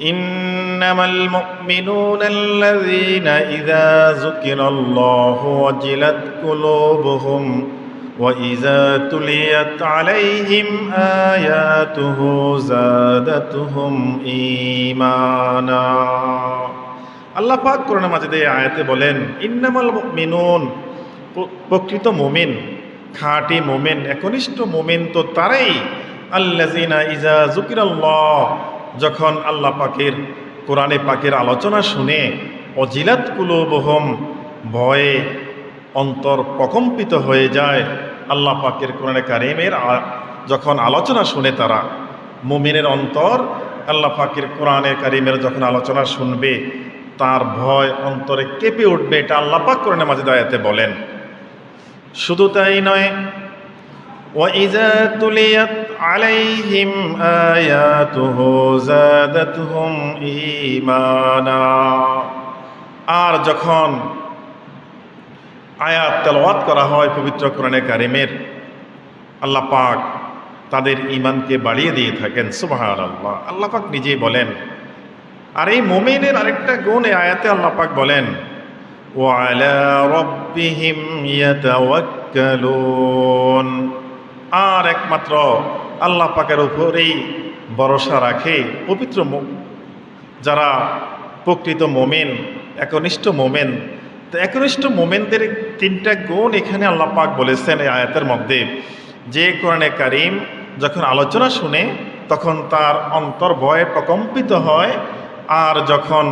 إنما المؤمنون الذين إذا ذكر الله وجلت قلوبهم وإذا تليت عليهم آياته زادتهم إيمانا আল্লাহ পাক কোরআনের মাঝে এই আয়াতে বলেন ইন্নামাল মুমিনুন প- প্রকৃত মুমিন খাঁটি মুমিন একনিষ্ঠ মুমিন তো তারাই আল্লাজিনা ইজা জুকিরাল্লাহ যখন আল্লাহ পাকের, কোরআনে পাকের আলোচনা শুনে অজিলাত কুলোবহম, ভয়ে অন্তর প্রকম্পিত হয়ে যায় আল্লাহ পাকের কোরআনে কারিমের যখন আলোচনা শুনে তারা, মুমিনের অন্তর আল্লাহ পাকের কোরআনে কারিমের যখন আলোচনা শুনবে, তার ভয় অন্তরে কেঁপে উঠবে, এটা আল্লাহ পাক কোরআনে মাঝে দায়াতে বলেন। শুধু তাই নয় ওয়াইজা তুলিয়াত عليهم آياته زادتهم إيمانا আর যখন আয়াত তেলাওয়াত করা হয় পবিত্র কোরআনে কারিমের আল্লাহ পাক তাদের ইমানকে বাড়িয়ে দিয়ে থাকেন সুবাহান আল্লাহ আল্লাহ পাক নিজেই বলেন আর এই মোমেনের আরেকটা গুণ এই আয়াতে আল্লাহ পাক বলেন وعلى ربهم يتوكلون আর একমাত্র আল্লাহ পাকের উপরেই ভরসা রাখে পবিত্র যারা প্রকৃত মোমেন, একনিষ্ঠ মোমেন। তো একনিষ্ঠ মোমেনদের তিনটা গুণ এখানে আল্লাহ পাক বলেছেন এই আয়াতের মধ্যে। যে কোরআনে কারিম যখন আলোচনা শুনে, তখন তার অন্তর ভয়ে প্রকম্পিত হয়, আর যখন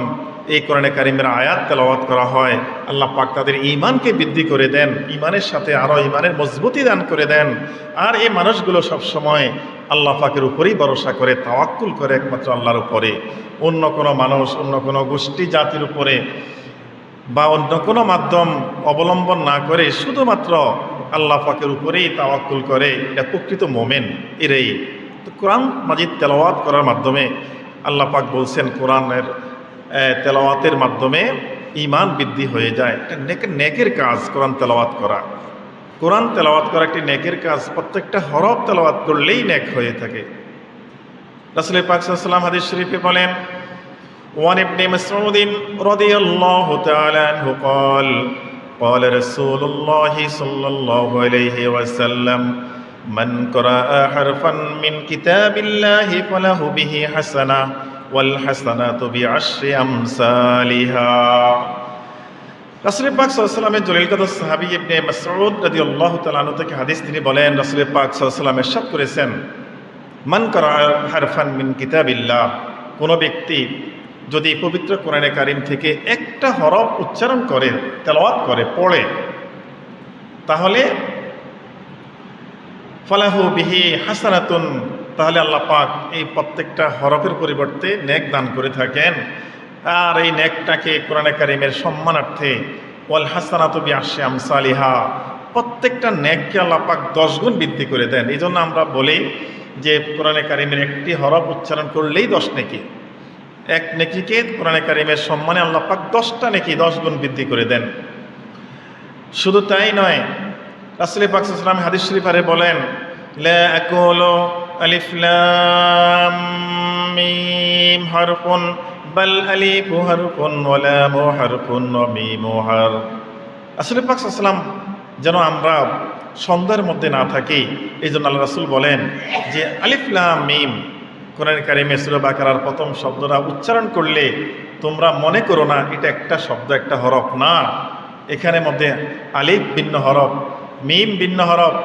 এই কোরআনে কারিমের আয়াত তেলাওয়াত করা হয়। আল্লাহ পাক তাদের ইমানকে বৃদ্ধি করে দেন ইমানের সাথে আরও ইমানের মজবুতি দান করে দেন। আর এই মানুষগুলো সব সময় আল্লাহ পাকের উপরেই ভরসা করে, তাওয়াক্কুল করে একমাত্র আল্লাহর উপরে। অন্য কোনো মানুষ, অন্য কোনো গোষ্ঠী, জাতির উপরে বা অন্য কোনো মাধ্যম অবলম্বন না করে শুধুমাত্র আল্লাহ পাকের উপরেই তাওয়াক্কুল করে, এটা প্রকৃত মোমেন, এরাই। তো কোরআন মাজিদ তেলাওয়াত করার মাধ্যমে আল্লাহ পাক বলছেন, কোরআনের তেলাওয়াতের মাধ্যমে ইমান বৃদ্ধি হয়ে যায় এটা নেকের নেকের কাজ কোরআন তেলাওয়াত করা কোরআন তেলাওয়াত করা একটি নেকের কাজ প্রত্যেকটা হরফ তেলাওয়াত করলেই নেক হয়ে থাকে রাসুল পাক সাল্লাম হাদিস শরীফে বলেন وعن ابن مسعود رضي الله تعالى عنه قال قال رسول الله صلى الله عليه وسلم من قرأ حرفا من كتاب الله فله به حسنة والحسنة بعشر أمثالها রাসুল পাক সাল্লামের জলিল কথা সাহাবি ইবনে মাসউদ রাদিয়াল্লাহু তাআলা আনহু থেকে হাদিস তিনি বলেন রাসুল পাক সাল্লাম ইরশাদ করেছেন মান করা হারফান মিন কিতাবিল্লাহ কোনো ব্যক্তি যদি পবিত্র কোরআনে কারিম থেকে একটা হরফ উচ্চারণ করে তেলাওয়াত করে পড়ে তাহলে ফালাহু বিহি হাসানাতুন তাহলে আল্লাহ পাক এই প্রত্যেকটা হরফের পরিবর্তে নেক দান করে থাকেন। আর এই নেকটাকে কোরআনে কারিমের সম্মানার্থে, ওয়াল হাসানাতু বি আশি আমসালিহা, প্রত্যেকটা নেককে আল্লাহ পাক দশ গুণ বৃদ্ধি করে দেন। এই জন্য আমরা বলি যে কোরআনে কারিমের একটি হরফ উচ্চারণ করলেই দশ নেকি। এক নেকিকে কোরআনে কারিমের সম্মানে আল্লাহ পাক দশটা নেকি, দশ গুণ বৃদ্ধি করে দেন। শুধু তাই নয়, রাসুল পাক সাল্লাম হাদিস শরীফারে বলেন, লা আকুলু আলিফ লাম মিম হারফুন, বাল আলিফু হারফুন ওয়া লামু হারফুন ওয়া মিমু হার। আসলে পাক সাল্লাম যেন আমরা সন্ধ্যার মধ্যে না থাকি এই জন্য আল্লাহ রাসুল বলেন যে আলিফ লাম মিম, কোরআন কারিমে সুরা বাকারার প্রথম শব্দটা উচ্চারণ করলে তোমরা মনে করো না, এটা একটা শব্দ, একটা হরফ না। এখানে মধ্যে আলিফ ভিন্ন হরফ, মিম ভিন্ন হরফ,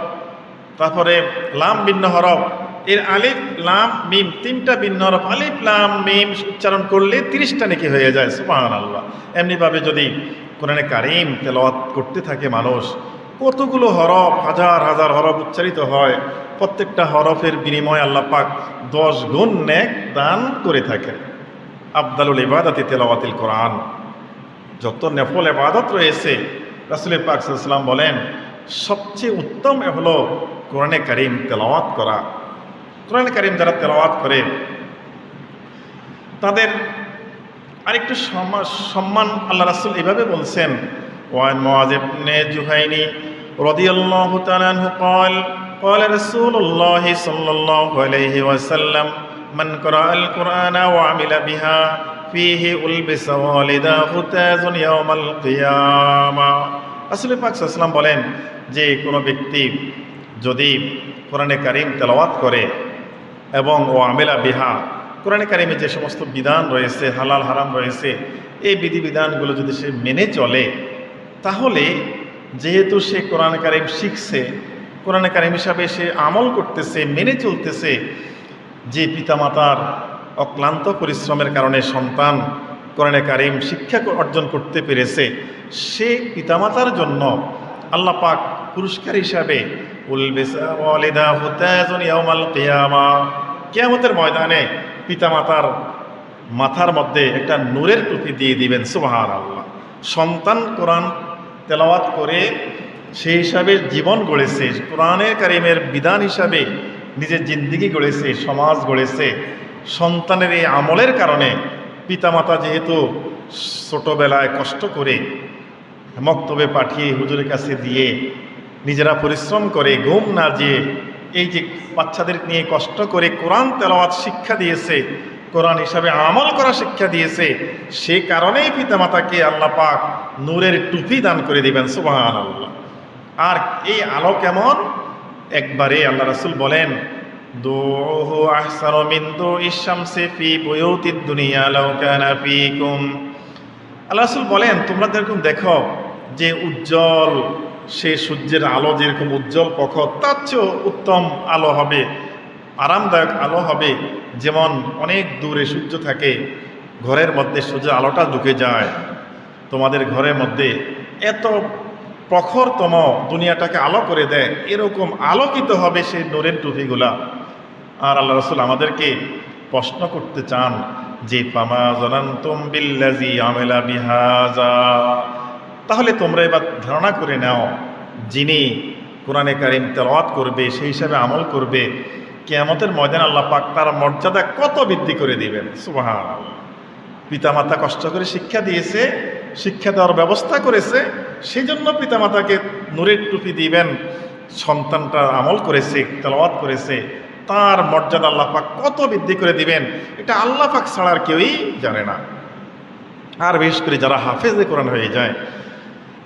তারপরে লাম ভিন্ন হরফ এর আলিফ, লাম, মিম, তিনটা ভিন্ন হরফ আলিফ, লাম, মিম উচ্চারণ করলে তিরিশটা নাকি হয়ে যায় সুবাহান আল্লাহ এমনিভাবে যদি কোরআনে কারিম তেলাওয়াত করতে থাকে মানুষ, কতগুলো হরফ, হাজার হাজার হরফ উচ্চারিত হয়, প্রত্যেকটা হরফের বিনিময়ে আল্লাহ পাক দশ গুণ নেক দান করে থাকে আবদালুল ইবাদাতি তেলাওয়াতিল কোরআন। যত নেফল এবাদত রয়েছে, রাসুল পাক সাল্লাম বলেন, সবচেয়ে উত্তম হলো কোরআনে কারিম তেলাওয়াত করা। কোরআনে কারিম যারা তেলাওয়াত করে তাদের আরেকটু সম্মা- সম্মান আল্লাহ রাসুল এভাবে বলছেন ওয়ান মুআজ ইবনে জুহাইনি রাদিয়াল্লাহু তাআলা আনহু قال قال رسول الله صلى الله عليه وسلم মান করাআল কুরআনা ওয়া আমিলা বিহা ফিহি উলবিসা ওয়ালিদাহু তাজুন ইয়াউমাল কিয়ামা রাসূল পাক সাল্লাল্লাহু আলাইহি ওয়াসাল্লাম বলেন যে কোনো ব্যক্তি যদি কোরআনে কারিম তেলাওয়াত করে এবং ও আমেলা বিহা। কোরআন কারিমে যে সমস্ত বিধান রয়েছে, হালাল, হারাম রয়েছে, এই বিধিবিধানগুলো যদি সে মেনে চলে, তাহলে যেহেতু সে কোরআন কারিম শিখছে, কোরআন কারিম হিসাবে সে আমল করতেছে, মেনে চলতেছে, যে পিতামাতার অক্লান্ত পরিশ্রমের কারণে সন্তান কোরআনে কারিম শিক্ষা অর্জন করতে পেরেছে, সে পিতামাতার জন্য আল্লাহ পাক পুরস্কার হিসাবে কিয়ামতের ময়দানে পিতামাতার মাথার মধ্যে একটা নূরের টুপি দিয়ে দিবেন সুবাহান আল্লাহ সন্তান কোরআন তেলাওয়াত করে সেই হিসাবে জীবন গড়েছে কোরআনের কারিমের বিধান হিসাবে নিজের জিন্দিগি গড়েছে, সমাজ গড়েছে। সন্তানের এই আমলের কারণে পিতামাতা যেহেতু ছোটোবেলায় কষ্ট করে মক্তবে পাঠিয়ে হুজুরের কাছে দিয়ে নিজেরা পরিশ্রম করে ঘুম না যেয়ে এই যে বাচ্চাদের নিয়ে কষ্ট করে কোরআন তেলাওয়াত শিক্ষা দিয়েছে, কোরআন হিসাবে আমল করা শিক্ষা দিয়েছে, সে কারণেই পিতামাতাকে আল্লাহ পাক নূরের টুপি দান করে দিবেন সুবাহান আল্লাহ আর এই আলো কেমন? একবারে আল্লাহ রাসুল বলেন দুনিয়া আল্লাহ রাসুল বলেন, তোমরা যেরকম দেখো যে উজ্জ্বল সে সূর্যের আলো যেরকম উজ্জ্বল প্রখর, তার চেয়েও উত্তম আলো হবে, আরামদায়ক আলো হবে। যেমন অনেক দূরে সূর্য থাকে, ঘরের মধ্যে সূর্যের আলোটা ঢুকে যায়। তোমাদের ঘরের মধ্যে এত প্রখরতম দুনিয়াটাকে আলো করে দেয়, এরকম আলোকিত হবে সেই নোরের টুপিগুলা। আর আল্লাহ রসুল আমাদেরকে প্রশ্ন করতে চান যে পামা জনান্তম বিল্লাজি আমেলা বিহাজা তাহলে তোমরা এবার ধারণা করে নাও, যিনি কোরআনে কারিম তেলাওয়াত করবে, সেই হিসাবে আমল করবে, কেয়ামতের ময়দান আল্লাহ পাক তার মর্যাদা কত বৃদ্ধি করে দিবেন? সুবাহান পিতামাতা কষ্ট করে শিক্ষা দিয়েছে, শিক্ষা দেওয়ার ব্যবস্থা করেছে সেই জন্য পিতামাতাকে নূরের টুপি দিবেন, সন্তানটা আমল করেছে, তেলাওয়াত করেছে, তার মর্যাদা আল্লাহ পাক কত বৃদ্ধি করে দিবেন, এটা আল্লাহ পাক ছাড়া আর কেউই জানে না। আর বিশেষ করে যারা হাফেজে কোরআন হয়ে যায়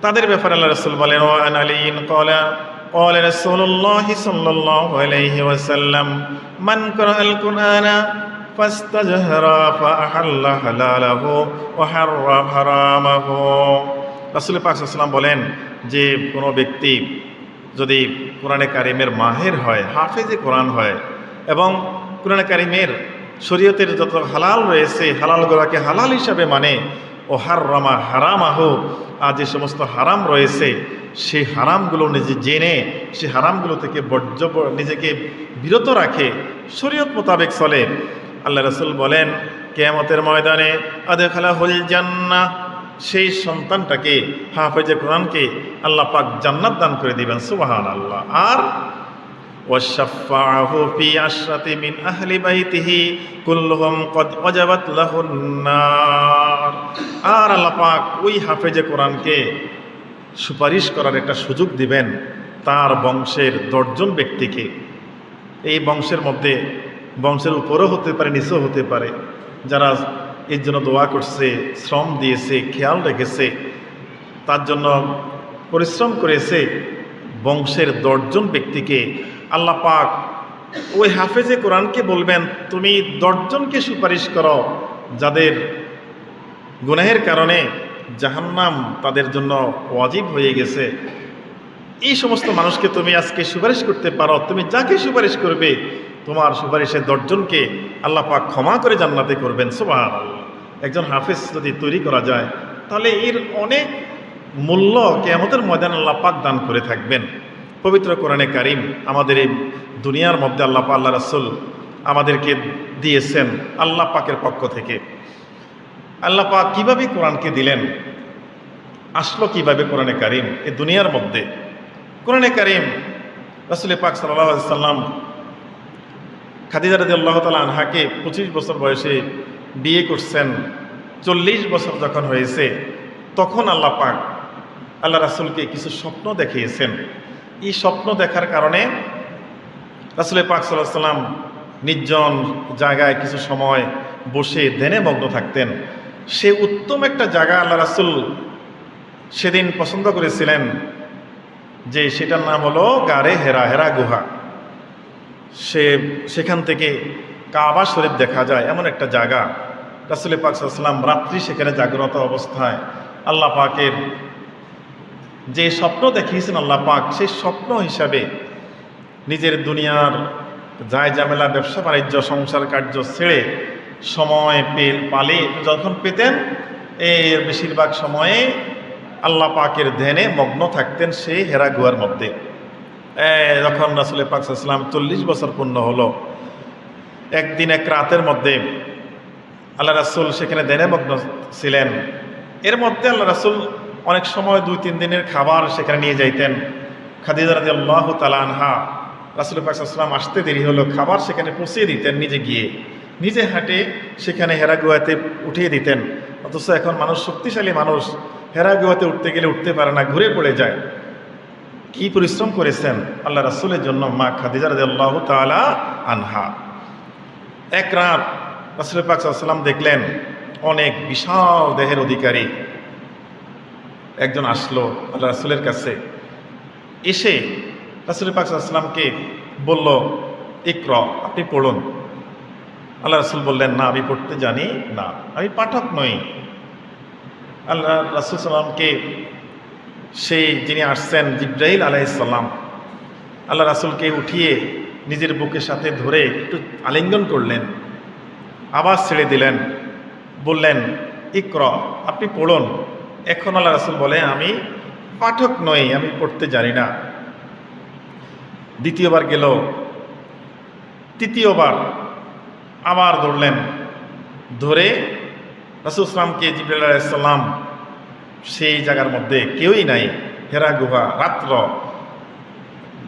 তাদের ব্যাপারে আল্লাহ রসুল বলেন ও আনালিন কলা قال رسول الله صلى الله عليه وسلم من قرأ القرآن فاستجهر فأحل حلاله وحرم حرامه রাসুল পাক সাল্লাম বলেন যে কোনো ব্যক্তি যদি কোরআনে কারিমের মাহের হয় হাফেজে কোরআন হয় এবং কোরআনে কারিমের শরীয়তের যত হালাল রয়েছে হালালগুলোকে হালাল হিসাবে মানে ও হার রামা হারাম আহ আর যে সমস্ত হারাম রয়েছে, সেই হারামগুলো নিজে জেনে, সেই হারামগুলো থেকে বর্জ্য নিজেকে বিরত রাখে। শরীয়ত মোতাবেক চলে। আল্লাহ রসুল বলেন, কেয়ামতের ময়দানে আদে খালা হল জান্না সেই সন্তানটাকে, হাফেজে কোরআনকে আল্লাহ পাক জান্নাত দান করে দিবেন সুবাহান আল্লাহ আর وشفعه في عشرة من أهل بيته كلهم قد وجبت له النار আর আল্লাহ পাক ওই হাফেজে কোরআনকে সুপারিশ করার একটা সুযোগ দিবেন তার বংশের দশজন ব্যক্তিকে এই বংশের মধ্যে বংশের উপরও হতে পারে নিচেও হতে পারে যারা এর জন্য দোয়া করছে শ্রম দিয়েছে খেয়াল রেখেছে তার জন্য পরিশ্রম করেছে বংশের দশজন ব্যক্তিকে আল্লাহ পাক ওই হাফেজে কোরআনকে বলবেন, তুমি দশজনকে সুপারিশ করো যাদের গুনাহের কারণে জাহান্নাম তাদের জন্য ওয়াজিব হয়ে গেছে। এই সমস্ত মানুষকে তুমি আজকে সুপারিশ করতে পারো। তুমি যাকে সুপারিশ করবে, তোমার সুপারিশের দশজনকে আল্লাহ পাক ক্ষমা করে জান্নাতে করবেন। সুবাহ একজন হাফেজ যদি তৈরি করা যায়, তাহলে এর অনেক মূল্য কেমতের ময়দান আল্লাহ পাক দান করে থাকবেন। পবিত্র কোরআনে কারিম আমাদের এই দুনিয়ার মধ্যে আল্লাহ আল্লাহ রাসুল আমাদেরকে দিয়েছেন আল্লাহ পাকের পক্ষ থেকে। আল্লাহ পাক কীভাবে কোরআনকে দিলেন? আসলো কীভাবে কোরআনে কারিম? এই দুনিয়ার মধ্যে। কোরআনে কারিম রাসুল পাক সাল্লাহ সাল্লাম খাদিজা রাজি আল্লাহ তালা আনহাকে পঁচিশ বছর বয়সে বিয়ে করছেন। চল্লিশ বছর যখন হয়েছে, তখন আল্লাহ পাক, আল্লাহ রাসুলকে কিছু স্বপ্ন দেখিয়েছেন। এই স্বপ্ন দেখার কারণে রাসুল পাক সাল্লাহ সাল্লাম নির্জন জায়গায় কিছু সময় বসে ধ্যানে মগ্ন থাকতেন। সে উত্তম একটা জায়গা আল্লাহ রাসুল সেদিন পছন্দ করেছিলেন, যে সেটার নাম হলো গারে হেরা হেরা গুহা। সে সেখান থেকে কাবা শরীফ দেখা যায়, এমন একটা জায়গা। রাসুল পাক সাল্লাম রাত্রি সেখানে জাগ্রত অবস্থায় আল্লাহ পাকের যে স্বপ্ন দেখিয়েছেন আল্লাহ পাক, সেই স্বপ্ন হিসাবে নিজের দুনিয়ার যায় জামেলা ব্যবসা, বাণিজ্য, সংসার কার্য ছেড়ে সময় পেল, পালে, যখন পেতেন, এর বেশিরভাগ সময়ে আল্লাহ পাকের ধ্যানে মগ্ন থাকতেন সেই হেরা গুহার মধ্যে। যখন রাসুল পাক সাল্লাম চল্লিশ বছর পূর্ণ হলো, একদিন এক রাতের মধ্যে আল্লাহ রাসুল সেখানে ধ্যানে মগ্ন ছিলেন। এর মধ্যে আল্লাহ রাসুল অনেক সময় দুই, তিন দিনের খাবার সেখানে নিয়ে যাইতেন। খাদিজা রাজি আল্লাহ তালানহা রাসুল পাকসাল্লাম আসতে দেরি হলো, খাবার সেখানে পৌঁছিয়ে দিতেন নিজে গিয়ে। নিজে হাঁটে সেখানে হেরা গুহাতে উঠিয়ে দিতেন। অথচ এখন মানুষ শক্তিশালী মানুষ, হেরা গুহাতে উঠতে গেলে উঠতে পারে না, ঘুরে পড়ে যায়। কি পরিশ্রম করেছেন আল্লাহ রাসুলের জন্য মা খাদিজা রাজি আল্লাহ তালা আনহা। এক রাত রাসুল পাক সাল্লাম দেখলেন, অনেক বিশাল দেহের অধিকারী। একজন আসলো আল্লাহ রাসুলের কাছে। এসে রাসুল পাক সাল্লামকে বলল, ইক্র, আপনি পড়ুন। আল্লাহ রাসুল বললেন, না, আমি পড়তে জানি না, আমি পাঠক নই। আল্লাহ রাসুল সাল্লামকে সেই যিনি আসছেন জিব্রাহিল আলাইসাল্লাম আল্লাহ রাসুলকে উঠিয়ে নিজের বুকের সাথে ধরে একটু আলিঙ্গন করলেন আবার ছেড়ে দিলেন, বললেন, ইক্র, আপনি পড়ুন। এখন আল্লাহ রাসুল বলে, আমি পাঠক নই, আমি পড়তে জানি না। দ্বিতীয়বার গেল, তৃতীয়বার আবার ধরলেন। ধরে রাসুল ইসলামকে জিবুল সেই জায়গার মধ্যে কেউই নাই, হেরা গুহা, রাত্র।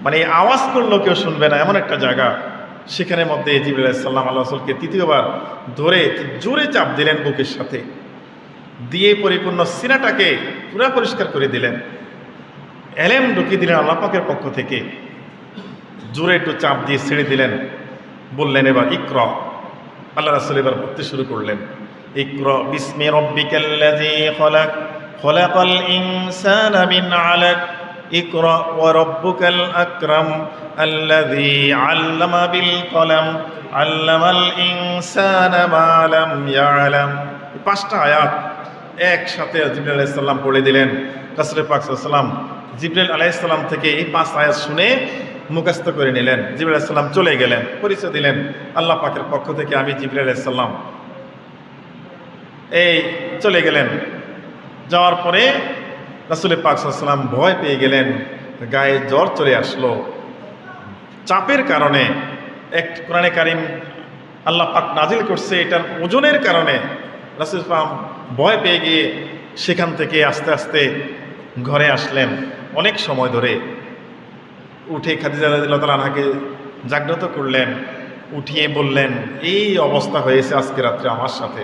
মানে আওয়াজ করলেও কেউ শুনবে না, এমন একটা জায়গা। সেখানে মধ্যে জিবুল আলাইসাল্লাম আল্লাহ রসুলকে তৃতীয়বার ধরে জোরে চাপ দিলেন বুকের সাথে। দিয়ে পরিপূর্ণ সিনাটাকে পুরা পরিষ্কার করে দিলেন। এলেম ঢুকিয়ে দিলেন আল্লাহ পাকের পক্ষ থেকে। জোরে একটু চাপ দিয়ে ছেড়ে দিলেন। বললেন, এবার ইক্র। আল্লাহ রাসুল এবার পড়তে শুরু করলেন, ইক্র বিস্মে বিল পাঁচটা আয়াত একসাথে জিবরাইল আলাইহিস সালাম পড়ে দিলেন রাসূল পাক সাল্লাল্লাহু আলাইহি সাল্লাম জিবরাইল আলাইহিস সালাম থেকে এই পাঁচ আয়াত শুনে মুখস্থ করে নিলেন। জিবরাইল আলাইহিস সালাম চলে গেলেন, পরিচয় দিলেন, আল্লাহ পাকের পক্ষ থেকে আমি জিবরাইল আলাইহিস সালাম এই চলে গেলেন। যাওয়ার পরে রাসুল পাক সাল্লাম ভয় পেয়ে গেলেন, গায়ে জ্বর চলে আসলো। চাপের কারণে এক কোরআনে কারিম আল্লাহ পাক নাজিল করছে, এটার ওজনের কারণে রাসুল ভয় পেয়ে গিয়ে সেখান থেকে আস্তে আস্তে ঘরে আসলেন। অনেক সময় ধরে উঠে খাদিজা রাদিল্লাহকে জাগ্রত করলেন, উঠিয়ে বললেন, এই অবস্থা হয়েছে আজকে রাত্রে আমার সাথে।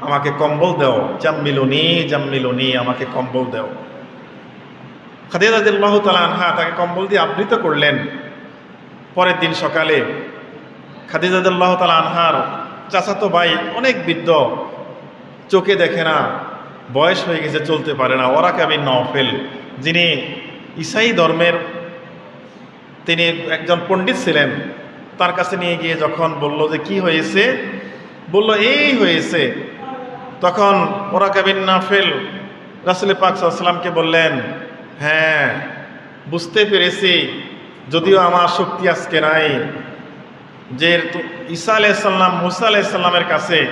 আমাকে কম্বল দাও। জাম্মিলুনি জাম্মিলুনি, আমাকে কম্বল দাও। খাদিজাদিল্লাহ তালা আনহা তাকে কম্বল দিয়ে আবৃত করলেন। পরের দিন সকালে খাদিজাদুল্লাহ তালা আনহার চাচাতো ভাই অনেক বৃদ্ধ চোখে দেখে না, বয়স হয়ে গেছে, চলতে পারে না। ওরা কাবিন নফেল? যিনি ইসাই ধর্মের, তিনি একজন পণ্ডিত ছিলেন, তার কাছে নিয়ে গিয়ে যখন বলল যে, কি হয়েছে? বলল, এই হয়েছে। তখন ওরা কাবিন নাফেল? রাসুল পাক সাল্লামকে বললেন হ্যাঁ বুঝতে পেরেছি। যদিও আমার শক্তি আজকে নাই। যে ঈসা আলাইসাল্লাম মুসা আলাইসাল্লামের কাছে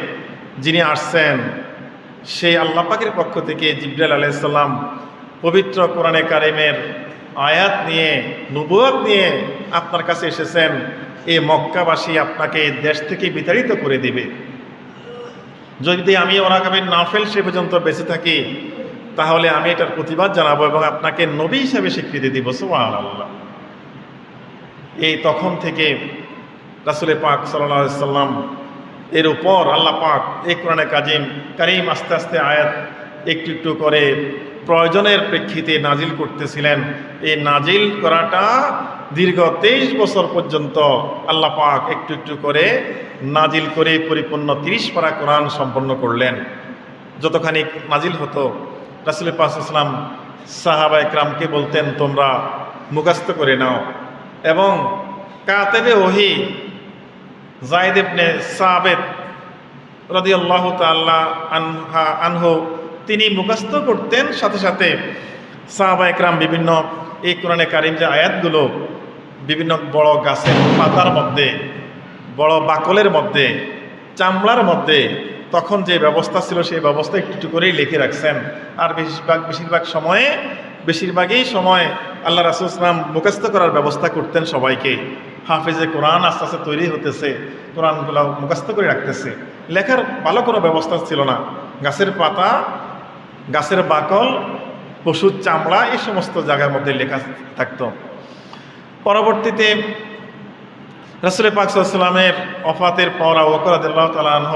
যিনি আসছেন সেই আল্লাহ পাকের পক্ষ থেকে জিব্রাল আলাইসাল্লাম পবিত্র কোরআনে কারিমের আয়াত নিয়ে নবুয়াত নিয়ে আপনার কাছে এসেছেন। এই মক্কাবাসী আপনাকে দেশ থেকে বিতাড়িত করে দিবে। যদি আমি ওরাকাবের নাফেল সে পর্যন্ত বেঁচে থাকি, তাহলে আমি এটার প্রতিবাদ জানাব এবং আপনাকে নবী হিসাবে স্বীকৃতি দিব। সোহান আল্লাহ এই তখন থেকে রাসুলের পাক সাল্লাম এর উপর আল্লাহ পাক এই কোরআনে কাজিম কারিম আস্তে আস্তে আয়াত একটু একটু করে প্রয়োজনের প্রেক্ষিতে নাজিল করতেছিলেন। এই নাজিল করাটা দীর্ঘ তেইশ বছর পর্যন্ত আল্লাহ পাক একটু একটু করে নাজিল করে পরিপূর্ণ তিরিশ পারা কোরআন সম্পন্ন করলেন। যতখানি নাজিল হতো, রাসুল পাস ইসলাম সাহাবা একরামকে বলতেন, তোমরা মুখাস্ত করে নাও এবং কাতেবে ওহি জায়দ ইবনে সাবেদ রদি আল্লাহ তাল্লাহ আনহা, আনহু, তিনি মুখস্থ করতেন সাথে সাথে সাহাবা একরাম বিভিন্ন এই কোরআনে কারিম যে আয়াতগুলো বিভিন্ন বড় গাছের পাতার মধ্যে, বড় বাকলের মধ্যে, চামড়ার মধ্যে, তখন যে ব্যবস্থা ছিল সেই ব্যবস্থা একটু একটু করেই লিখে রাখছেন। আর বেশিরভাগ বেশিরভাগ সময়ে, বেশিরভাগই সময় আল্লাহ রাসুল ইসলাম মুখস্থ করার ব্যবস্থা করতেন সবাইকে। হাফেজে কোরআন আস্তে আস্তে তৈরি হতেছে, কোরআনগুলো মুখস্থ করে রাখতেছে। লেখার ভালো কোনো ব্যবস্থা ছিল না। গাছের পাতা, গাছের বাকল, পশুর চামড়া, এই সমস্ত জায়গার মধ্যে লেখা থাকতো। পরবর্তীতে রসুল পাকসাল্লামের অফাতের পর ওকরাদুল্লাহ তালাহ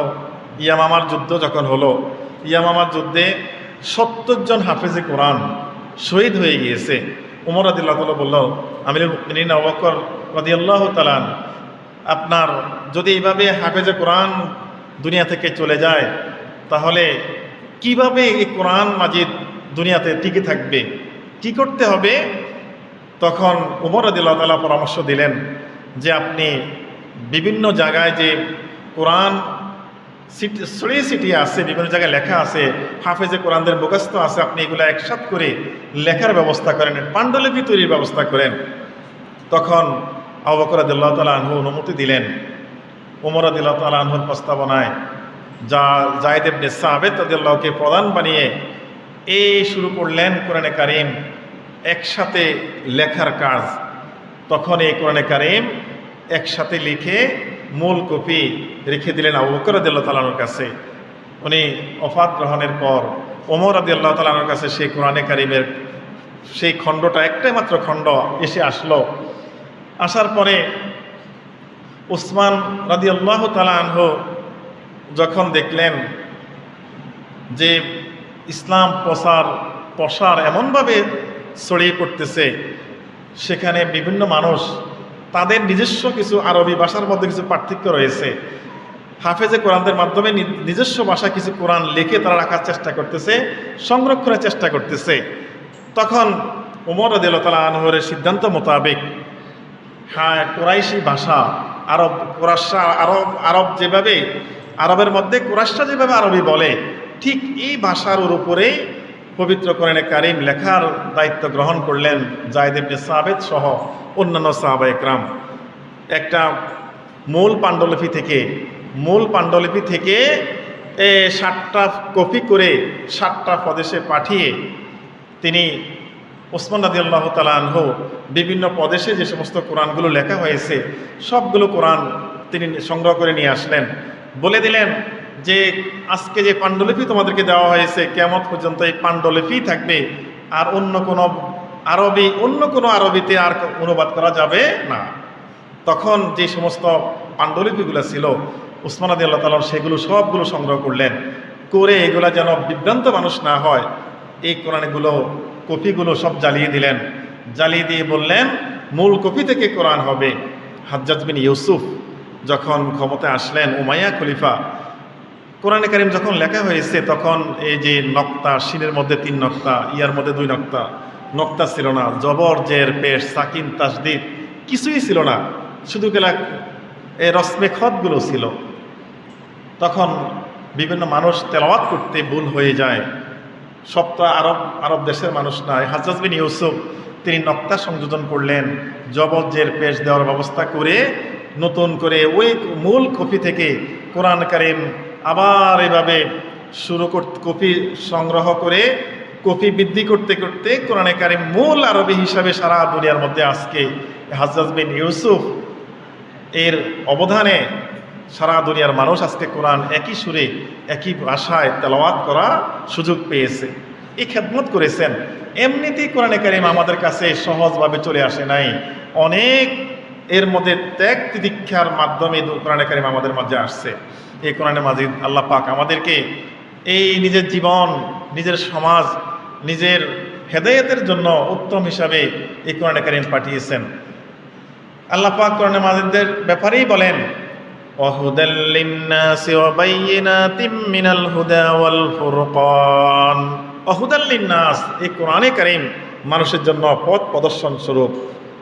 ইয়ামামার যুদ্ধ যখন হলো, ইয়ামামার যুদ্ধে সত্তর জন হাফেজে কোরআন শহীদ হয়ে গিয়েছে। উমর আদিল্লাহ তালা বলল মিনীন অবকর রদিয়াল্লাহ তালান আপনার যদি এইভাবে হাফেজে কোরআন দুনিয়া থেকে চলে যায়, তাহলে কীভাবে এই কোরআন মাজিদ দুনিয়াতে টিকে থাকবে? কি করতে হবে? তখন উমর আদিল্লাহ তালা পরামর্শ দিলেন যে, আপনি বিভিন্ন জায়গায় যে কোরআন সিটি ছড়িয়ে ছিটিয়ে আছে, বিভিন্ন জায়গায় লেখা আছে, হাফেজে কোরআনদের মুখস্থ আছে, আপনি এগুলো একসাথ করে লেখার ব্যবস্থা করেন, পাণ্ডুলিপি তৈরির ব্যবস্থা করেন। তখন আবকর আদিল্লাহ তালা আনহু অনুমতি দিলেন। উমর আদিল্লাহ তালা আনহুর প্রস্তাবনায় যা জায়দেব নেসা আবেদ আদিল্লাহকে প্রধান বানিয়ে এই শুরু করলেন কোরআনে কারিম একসাথে লেখার কাজ। তখন এই কোরআনে কারিম একসাথে লিখে মূল কপি রেখে দিলেন আবু বকর আদিল্লাহ তালানোর কাছে। উনি অফাত গ্রহণের পর ওমর আদিল্লাহ তালানোর কাছে সেই কোরআনে কারিমের সেই খণ্ডটা, একটাই মাত্র খণ্ড এসে আসলো। আসার পরে উসমান রাদি আল্লাহ তালাহ যখন দেখলেন যে ইসলাম প্রসার প্রসার এমনভাবে ছড়িয়ে পড়তেছে, সেখানে বিভিন্ন মানুষ তাদের নিজস্ব কিছু আরবি ভাষার মধ্যে কিছু পার্থক্য রয়েছে। হাফেজে কোরআনদের মাধ্যমে নিজস্ব ভাষা কিছু কোরআন লিখে তারা রাখার চেষ্টা করতেছে, সংরক্ষণের চেষ্টা করতেছে। তখন উমর আদিল্লা আনহরের সিদ্ধান্ত মোতাবেক হ্যাঁ কোরাইশি ভাষা, আরব কোরাসা আরব আরব যেভাবে, আরবের মধ্যে কোরাসা যেভাবে আরবি বলে, ঠিক এই ভাষার উপরেই পবিত্র কোরআনে কারিম লেখার দায়িত্ব গ্রহণ করলেন জায়দেবনে সাবেদ সহ অন্যান্য সাহাবা একরাম একটা মূল পাণ্ডুলিপি থেকে মূল পাণ্ডুলিপি থেকে ষাটটা কপি করে ষাটটা প্রদেশে পাঠিয়ে তিনি ওসমান রাজি আল্লাহ তালাহ বিভিন্ন প্রদেশে যে সমস্ত কোরআনগুলো লেখা হয়েছে, সবগুলো কোরআন তিনি সংগ্রহ করে নিয়ে আসলেন। বলে দিলেন যে, আজকে যে পাণ্ডুলিপি তোমাদেরকে দেওয়া হয়েছে কেমন পর্যন্ত এই পাণ্ডুলিপি থাকবে আর অন্য কোনো আরবি, অন্য কোনো আরবিতে আর অনুবাদ করা যাবে না। তখন যে সমস্ত পাণ্ডুলিপিগুলো ছিল উসমান আদি আল্লাহ তালার সেগুলো সবগুলো সংগ্রহ করলেন। করে এগুলা যেন বিভ্রান্ত মানুষ না হয়, এই কোরআনগুলো, কপিগুলো সব জ্বালিয়ে দিলেন। জ্বালিয়ে দিয়ে বললেন, মূল কপি থেকে কোরআন হবে। হাজ্জাজ বিন ইউসুফ যখন ক্ষমতায় আসলেন, উমাইয়া খলিফা, কোরআনে কারিম যখন লেখা হয়েছে, তখন এই যে নক্তা শিনের মধ্যে তিন নক্তা, ইয়ার মধ্যে দুই নক্তা নক্তা ছিল না, জবর জের, পেশ, সাকিন, তাসদিদ, কিছুই ছিল না। শুধু গেলা এই রসমে খতগুলো ছিল। তখন বিভিন্ন মানুষ তেলাওয়াত করতে ভুল হয়ে যায়। সব তো আরব আরব দেশের মানুষ নয় হাজাজ বিন ইউসুফ, তিনি নক্তা সংযোজন করলেন জবজের পেশ দেওয়ার ব্যবস্থা করে নতুন করে ওই মূল কপি থেকে কোরআন কারিম আবার এভাবে শুরু করতে কপি সংগ্রহ করে কপি বৃদ্ধি করতে করতে কোরআনে কারিম মূল আরবি হিসাবে সারা দুনিয়ার মধ্যে আজকে হাজাজ বিন ইউসুফ এর অবদানে সারা দুনিয়ার মানুষ আজকে কোরআন একই সুরে, একই ভাষায় তেলাওয়াত করা সুযোগ পেয়েছে। এই খেদমত করেছেন। এমনিতেই কোরআনে কারিম আমাদের কাছে সহজভাবে চলে আসে নাই। অনেক এর মধ্যে ত্যাগ তিদীক্ষার মাধ্যমে কোরআনে কারিম আমাদের মাঝে আসছে। এই কোরআনে মাজিদ আল্লাহ পাক আমাদেরকে এই নিজের জীবন, নিজের সমাজ, নিজের হেদায়েতের জন্য উত্তম হিসাবে এই কোরআনে কারিম পাঠিয়েছেন। আল্লাহ পাক কোরআনে মাজিদদের ব্যাপারেই বলেন অহুদাল্লিন্নাসি ওয়াবাইয়িনাতিম মিনাল হুদা ওয়াল ফুরকান। অহুদাল্লিন্নাস এই কোরআনে কারীম মানুষের জন্য পথ প্রদর্শন স্বরূপ।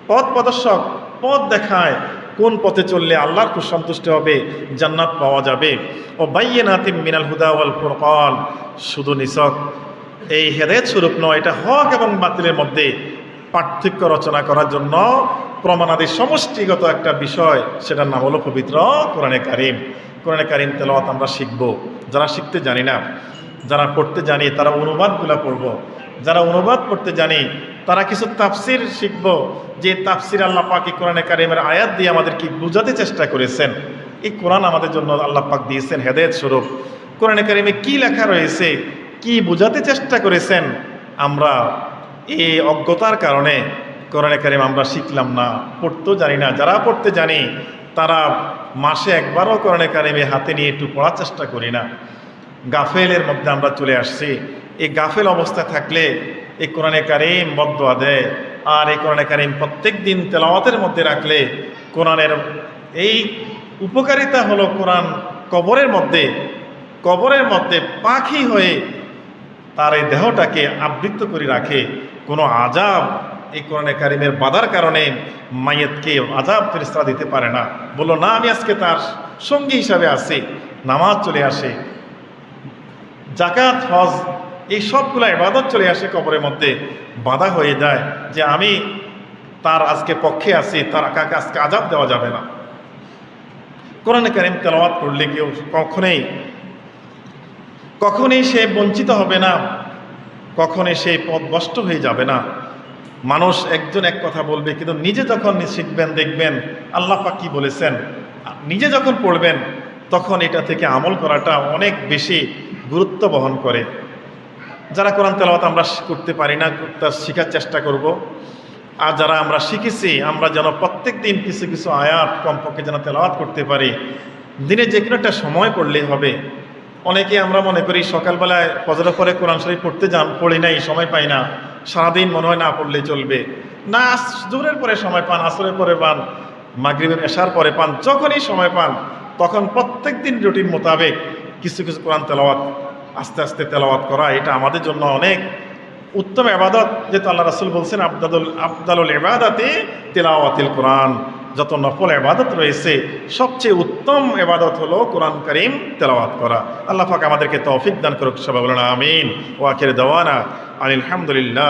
পথ প্রদর্শক, পথ দেখায় কোন পথে চললে আল্লাহর খুব সন্তুষ্ট হবে, জান্নাত পাওয়া যাবে। ও বাইয়ে নাতিম মিনাল হুদাওয়াল ফুরকন, শুধু নিসক এই হেদায়ত স্বরূপ নয়, এটা হক এবং বাতিলের মধ্যে পার্থক্য রচনা করার জন্য প্রমাণাদি সমষ্টিগত একটা বিষয়, সেটার নাম হলো পবিত্র কোরআনে কারিম। কোরআনে কারিম তেলাওয়াত আমরা শিখব। যারা শিখতে জানি না, যারা পড়তে জানি, তারা অনুবাদগুলো পড়ব। যারা অনুবাদ করতে জানি, তারা কিছু তাফসির শিখব। যে তাফসির আল্লাহ পাক কোরআনে কারিমের আয়াত দিয়ে আমাদেরকে বোঝাতে চেষ্টা করেছেন, এই কোরআন আমাদের জন্য আল্লাহ পাক দিয়েছেন হেদায়ত স্বরূপ। কোরআনে কারিমে কি লেখা রয়েছে, কি বোঝাতে চেষ্টা করেছেন, আমরা এই অজ্ঞতার কারণে কোরআনে কারিম আমরা শিখলাম না, পড়তেও জানি না। যারা পড়তে জানি, তারা মাসে একবারও কোরআনে কারিমে হাতে নিয়ে একটু পড়ার চেষ্টা করি না। গাফেলের মধ্যে আমরা চলে আসছি। এই গাফেল অবস্থায় থাকলে এই কোরআনে কারিম বদ্ধ দেয়। আর এই কোরআনে কারিম প্রত্যেক দিন তেলাওয়াতের মধ্যে রাখলে কোরআনের এই উপকারিতা হলো কোরআন কবরের মধ্যে কবরের মধ্যে পাখি হয়ে তার এই দেহটাকে আবৃত্ত করে রাখে। কোনো আজাব এই কোরআনে কারিমের বাধার কারণে মাইয়েতকে আজাব ফেরিস্তা দিতে পারে না। বলল, না, আমি আজকে তার সঙ্গী হিসাবে আছি। নামাজ চলে আসে জাকাত হজ, এই সবগুলো ইবাদত চলে আসে কবরের মধ্যে। বাধা হয়ে যায় যে আমি তার আজকে পক্ষে আছি, তার কাকে আজকে আজাব দেওয়া যাবে না। কোরআনে কারিম তেলাওয়াত করলে কেউ কখনোই, কখনই সে বঞ্চিত হবে না। কখনই সে পথভ্রষ্ট হয়ে যাবে না। মানুষ একজন এক কথা বলবে, কিন্তু নিজে যখন শিখবেন, দেখবেন আল্লাহ পাক কি বলেছেন। নিজে যখন পড়বেন, তখন এটা থেকে আমল করাটা অনেক বেশি গুরুত্ব বহন করে। যারা কোরআন তেলাওয়াত আমরা করতে পারি না তার শেখার চেষ্টা করব। আর যারা আমরা শিখেছি, আমরা যেন প্রত্যেক দিন কিছু কিছু আয়াত কমপক্ষে যেন তেলাওয়াত করতে পারি। দিনে যে কোনো একটা সময় পড়লেই হবে। অনেকে আমরা মনে করি সকালবেলায় ফজরের পরে কোরআন শরীফ পড়তে যান, পড়ি নাই, সময় পাই না। সারাদিন মনে হয় না পড়লে চলবে। না জোরের পরে সময় পান, আসরের পরে পান, মাগরিবের এশার পরে পান, যখনই সময় পান, তখন প্রত্যেক দিন রুটিন মোতাবেক কিছু কিছু কোরআন তেলাওয়াত, আস্তে আস্তে তেলাওয়াত করা, এটা আমাদের জন্য অনেক উত্তম এবাদত যেহেতু আল্লাহ রাসুল বলছেন, আবদাদুল আবদালুল এবাদাতে তেলাওয়াতিল কোরআন। যত নকল এবাদত রয়েছে, সবচেয়ে উত্তম এবাদত হলো কোরআন করিম তেলাওয়াত করা। আল্লাহ পাক আমাদেরকে তৌফিক দান করুক, সবাই বলেন আমিন। ওয়াকের দেওয়ানা আলহামদুলিল্লাহ